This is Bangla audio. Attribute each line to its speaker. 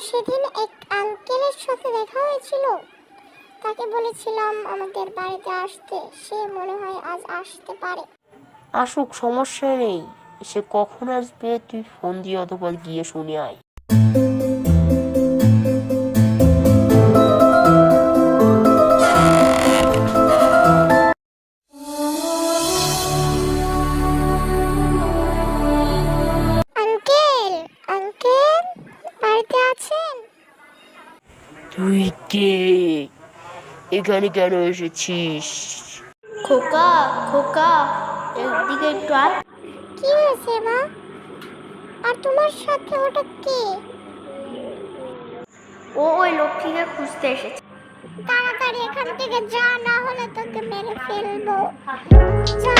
Speaker 1: সেদিন এক আঙ্কেলের সাথে দেখা হয়েছিল। তাকে বলেছিলাম আমাদের বাড়িতে আসতে, সে মনে হয় আজ আসতে পারে।
Speaker 2: আসুক, সমস্যা নেই। সে কখন আসবে তুই ফোন দিয়ে অথবা গিয়ে শুনে আয়।
Speaker 1: বাড়িতে আছেন?
Speaker 2: তুই কে? এখানে কেন এসেছিস?
Speaker 3: খোকা খোকা একদিকে একটু আয়।
Speaker 1: কি হয়েছে মা? আর তোমার সাথে ওটা কে?
Speaker 3: ও ওই লক্ষ্মীকে খুঁজতে এসেছে।
Speaker 1: তাড়াতাড়ি এখান থেকে যা না হলে তোকে মেরে ফেলব। যা।